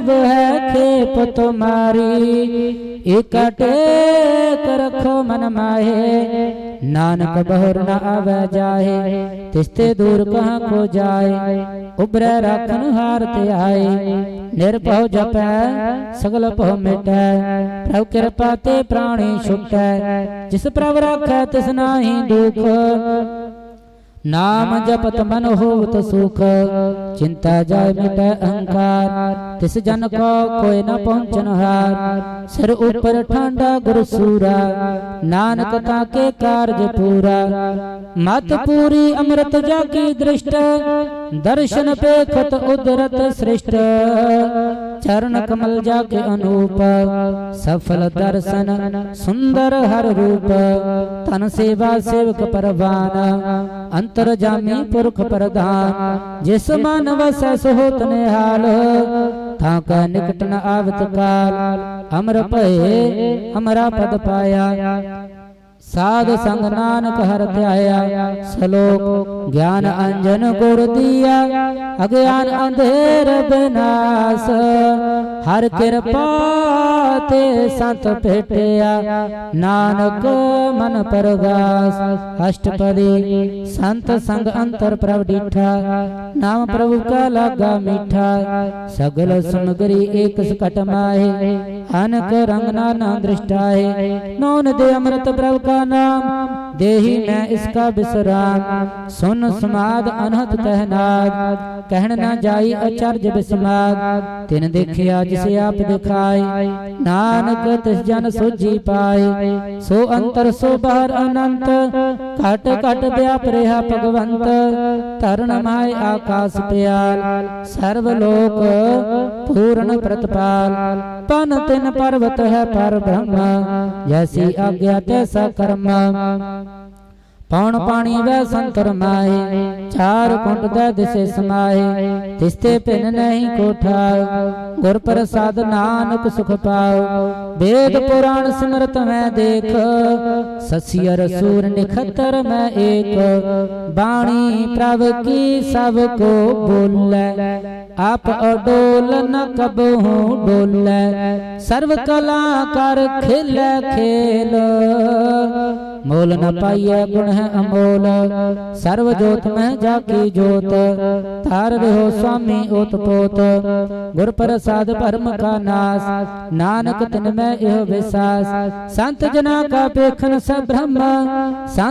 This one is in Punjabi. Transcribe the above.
वो है खेप तुम्हारी इकटेक रखो मन माहे नानक बहुर न आवे जाहे तिस्ते दूर कहाँ को जाए उबरे राखन हार ते आए ਨਿਰਭਉ ਜਪੈ ਸਗਲ ਭਉ ਮਿਟੈ ਪ੍ਰਭ ਕਿਰਪਾ ਤੇ ਪ੍ਰਾਣੀ ਛੁਟੈ ਜਿਸ ਪ੍ਰਭ ਰਾਖੈ ਤਿਸ ਨਾਹੀ ਦੁਖ ਨਾਮ ਜਪਤ ਮਨ ਹੋਵਤ ਸੁਖ ਚਿੰਤਾ ਜਾਇ ਮਿਟੈ ਅਹੰਕਾਰ ਤਿਸ ਜਨ ਕੋ ਕੋਈ ਨ ਪਹੁੰਚਨ ਹਾਰ ਸਿਰ ਉਪਰ ਠਾਂਡਾ ਗੁਰ ਸੂਰਾ ਨਾਨਕ ਤਾਂ ਕੇ ਕਾਰਜ ਪੂਰਾ ਮਤ ਪੂਰੀ ਅੰਮ੍ਰਿਤ ਜਾਗੀ ਦ੍ਰਿਸ਼ਟ ਦਰਸ਼ਨ ਪੇਖਤ ਉਦਰਤ ਸ੍ਰਿਸ਼ਟ। ਚਰਨ ਕਮਲ ਜਾਗੇ ਅਨੂਪ ਸਫਲ ਦਰਸ਼ਨ ਸੁੰਦਰ ਹਰ ਰੂਪ ਤਨ ਸੇਵਾ ਸੇਵਕ ਪਰਵਾਨ ਅੰਤਰ ਜਾਮੀ ਪੁਰਖ ਪ੍ਰਧਾਨ ਜਿਸ ਮਨ ਵਸੈ ਸੋਤ ਨਿਹਾਲ ਤਾਂ ਕਾ ਨਿਕਟ ਨ ਆਵਤ ਕਾਲ ਅਮਰ ਭਏ ਅਮਰਾ ਪਦ ਪਾਇਆ ਸਾਧ ਸੰਗ ਨਾਨਕ ਹਰ ਧਿਆਇਆ ਸ਼ਲੋਕ ਗਿਆਨ ਅੰਜਨ ਗੁਰ ਦੀਆ ਅਗਿਆਨ ਅੰਧੇਰ ਬਿਨਾਸ਼। ਹਰ ਕਿਰਪਾ ਤੇ ਸੰਤ ਭੇਟਿਆ। ਨਾਨਕ ਮਨ ਪਰਗਾਸ ਅਸ਼ਟਪਦੀ ਸੰਤ ਸੰਗ ਅੰਤਰ ਪ੍ਰਭ ਡੀਠਾ। ਨਾਮ ਪ੍ਰਭੂ ਕਾ ਲਾਗਾ ਮੀਠਾ। ਸਗਲ ਸਮਗਰੀ ਏਕ ਸਕਟ ਮਾਹੇ ਅਨਕ ਰੰਗ ਨਾਨਾ ਦ੍ਰਿਸ਼ਟਾਏ। ਨੌਨ ਦੇ ਅੰਮ੍ਰਿਤ ਪ੍ਰਭ ਕਾ ਨਾਮ, ਦੇਹੀ ਮੈਂ ਇਸਕਾ ਬਿਸਰਾਮ। ਸੁਨ ਸਮਾਦ ਅਨਹਤ ਕਹਿਨਾਦ ਕਹਿਣ ਨਾ ਜਾਈ ਅਚਰਜ ਬਿਸਮਾਦ ਤਿਨ ਦੇਖਿਆ ਜਿਸ ਆਪ ਦਿਖਾਈ। ਨਾਨਕ ਤਿਸ ਜਨ ਸੋਜੀ ਪਾਏ ਸੋ ਅੰਤਰ ਸੋ ਬਾਹਰ ਅਨੰਤ। ਘਟ ਘਟ ਵਿਆਪ ਰਿਹਾ ਭਗਵੰਤ। ਧਰਨ ਮਾਇ ਆਕਾਸ ਪਿਆਲ। ਸਰਬ ਲੋਕ ਪੂਰਨ ਪ੍ਰਤਪਾਲ। ਪਨ ਤਿਨ ਪਰਵਤ ਹੈ ਪਰ ਬ੍ਰਹਮ। ਜੈਸੀ ਆਗਿਆ ਤੈਸਾ ਕਰਮ ਪੌਣ ਪਾਣੀ ਵੈ ਸੰਤਰ ਮਾਏ ਚਾਰ ਕੁੰਡ ਦਾ ਦਿਸੇ ਸਮਾਏ ਤਿਸਤੇ ਪਿਨ ਨਹੀਂ ਕੋਠਾ ਗੁਰ ਪ੍ਰਸਾਦ ਨਾਨਕ ਸੁਖ ਪਾਉ। ਵੇਦ ਪੁਰਾਣ ਸਿਮਰਤ ਮੈਂ ਦੇਖ। ਸਸੀਰ ਸੂਰ ਨਿਖਤਰ ਮੈਂ ਏਕ। ਬਾਣੀ ਪ੍ਰਭ ਕੀ ਸਭ ਕੋ ਬੋਲੇ। ਆਪ ਅਡੋਲ ਨ ਕਬਹੂ ਡੋਲੇ। ਸਰਬ ਕਲਾ ਕਰ ਖੇਲੇ। ਖੇਲ। ਮੋਲ ਨ ਪਾਈਐ ਗੁਣ ਹੈ ਅਮੋਲ। ਸਰਬ ਜੋਤ ਮਹਿ ਜਾਕੀ ਜੋਤ। ਧਾਰ ਰਹੋ ਸੁਆਮੀ ਓਤ ਪੋਤ। ਗੁਰ ਪ੍ਰਸਾਦ ਭਰਮ ਕਾ ਨਾਸ। ਨਾਨਕ ਤਿਨ ਮੈਂ ਇਹ ਵਿਸਾਸ। ਸੰਤ ਜਨਾ ਕਾ ਪੇਖਨ ਸਭ ਬ੍ਰਹਮ।